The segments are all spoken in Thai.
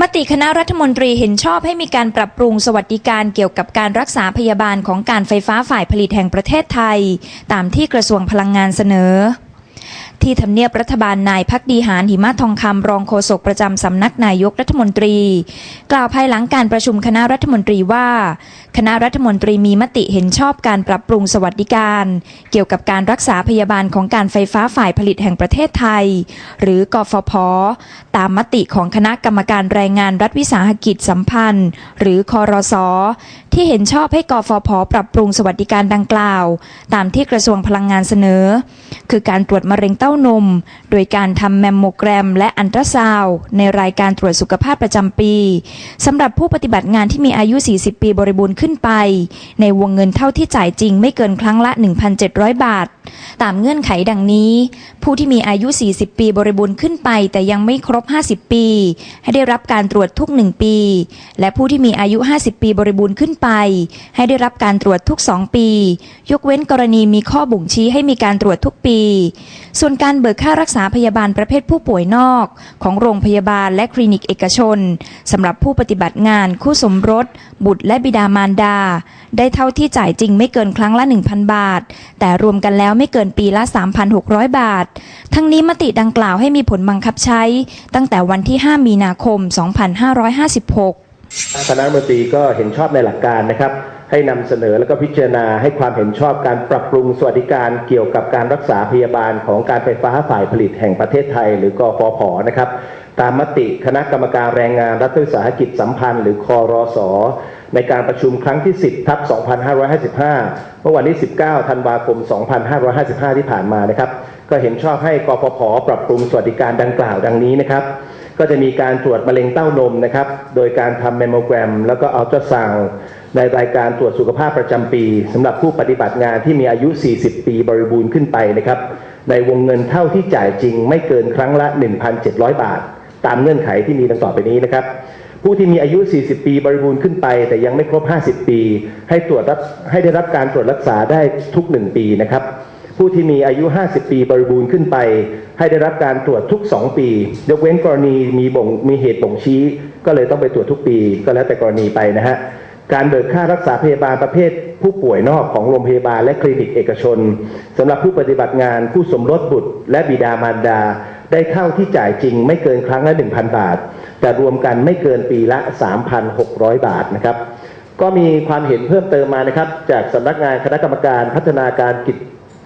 มติคณะรัฐมนตรีเห็นชอบให้มีการปรับปรุงสวัสดิการเกี่ยวกับการรักษาพยาบาลของการไฟฟ้าฝ่ายผลิตแห่งประเทศไทย ตามที่กระทรวงพลังงานเสนอ ที่ทำเนียบรัฐบาลนายพักดีหารหิมะทองคำรองโฆษกประจำสำนักนายกรัฐมนตรี กล่าวภายหลังการประชุมคณะรัฐมนตรีว่า คณะรัฐมนตรีมีมติเห็นชอบการปรับปรุงสวัสดิการ เกี่ยวกับการรักษาพยาบาลของการไฟฟ้าฝ่ายผลิตแห่งประเทศไทย หรือกฟผตามมติของคณะกรรมการแรงงานรัฐวิสาหกิจสัมพันธ์ หรือคอรส ที่เห็นชอบให้กฟผปรับปรุงสวัสดิการดังกล่าว ตามที่กระทรวงพลังงานเสนอ คือการตรวจมะเร็งเต้านม โดยการทำแมมโมแกรม และอันตราซาวในรายการตรวจสุขภาพประจำปีสำหรับผู้ปฏิบัติงานที่มีอายุ 40 ปีบริบูรณ์ขึ้นไป ในวงเงินเท่าที่จ่ายจริงไม่เกินครั้งละ 1,700 บาทตามเงื่อนไขดังนี้ ผู้ที่มีอายุ 40 ปีบริบูรณ์ขึ้นไป แต่ยังไม่ครบ 50 ปี ให้ได้รับการตรวจทุก 1 ปี และผู้ที่มีอายุ 50 ปีบริบูรณ์ขึ้นไป ให้ได้รับการตรวจทุก 2 ปี ยกเว้นกรณีมีข้อบ่งชี้ให้มีการตรวจทุกปี ส่วนการเบิกค่ารักษาพยาบาลประเภทผู้ป่วยนอก ของโรงพยาบาลและคลินิกเอกชนสำหรับผู้ปฏิบัติงานคู่สมรส บุตรและบิดามารดา ได้เท่าที่จ่ายจริงไม่เกินครั้งละ 1,000 บาท แต่รวมกันแล้วไม่เกินปีละ 3,600 บาท ทั้งนี้มติดังกล่าวให้มีผลบังคับใช้ ตั้งแต่วันที่ 5 มีนาคม 2556 คณะรัฐมนตรีก็เห็นชอบในหลักการนะครับให้นำเสนอแล้วก็พิจารณาให้ความเห็นชอบการปรับปรุงสวัสดิการเกี่ยวกับการรักษาพยาบาลของการไฟฟ้าฝ่ายผลิตแห่งประเทศไทย หรือกฟผนะครับ ตามมติคณะกรรมการแรงงานรัฐวิสาหกิจสัมพันธ์ หรือคอรส ในการประชุมครั้งที่ 10ทับ2555 เมื่อวันที่ 19 ธันวาคม 2555 ที่ผ่านมานะครับ ก็เห็นชอบให้กฟผปรับปรุงสวัสดิการดังกล่าวดังนี้นะครับ ก็จะมีการตรวจมะเร็งเต้านมนะครับ โดยการทำแมมโมแกรม แล้วก็อัลตราซาวด์ในรายการตรวจสุขภาพประจำปีสำหรับผู้ปฏิบัติงานที่มีอายุ 40 ปีบริบูรณ์ขึ้นไปนะครับ ในวงเงินเท่าที่จ่ายจริงไม่เกินครั้งละ 1,700 บาท ตามเงื่อนไขที่มีดังต่อไปนี้นะครับ ผู้ที่มีอายุ 40 ปีบริบูรณ์ขึ้นไป แต่ยังไม่ครบ 50 ปี ให้ตรวจรับให้ได้รับการตรวจรักษาได้ทุก 1 ปีนะครับ ผู้ที่มีอายุ 50 ปีบริบูรณ์ขึ้นไป ให้ได้รับการตรวจทุก 2 ปี ยกเว้นกรณีมีบ่งมีเหตุบ่งชี้ ก็เลยต้องไปตรวจทุกปี ก็แล้วแต่กรณีไปนะฮะการเบิกค่ารักษาพยาบาลประเภท ผู้ป่วยนอกของโรงพยาบาลและคลินิกเอกชนสำหรับผู้ปฏิบัติงานผู้สมรสบุตร และบิดามารดา ได้เท่าที่จ่ายจริงไม่เกินครั้งละ 1,000 บาท แต่รวมกันไม่เกินปีละ 3,600 บาทนะครับ ก็มีความเห็นเพิ่มเติมมานะครับ จากสำนักงานคณะกรรมการพัฒนาการกิจ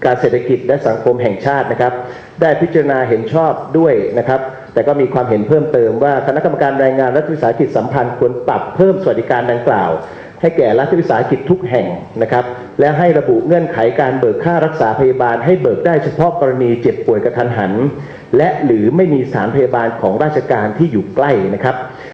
การเศรษฐกิจและสังคมแห่งชาตินะครับ ได้พิจารณาเห็นชอบด้วยนะครับ แต่ก็มีความเห็นเพิ่มเติมว่าคณะกรรมการแรงงานรัฐวิสาหกิจสัมพันธ์ควรปรับเพิ่มสวัสดิการดังกล่าว ให้แก่รัฐวิสาหกิจทุกแห่งนะครับ และให้ระบุเงื่อนไขการเบิกค่ารักษาพยาบาล ให้เบิกได้เฉพาะกรณีเจ็บป่วยกระทันหัน และหรือไม่มีสถารพยาบาลของราชการที่อยู่ใกล้นะครับ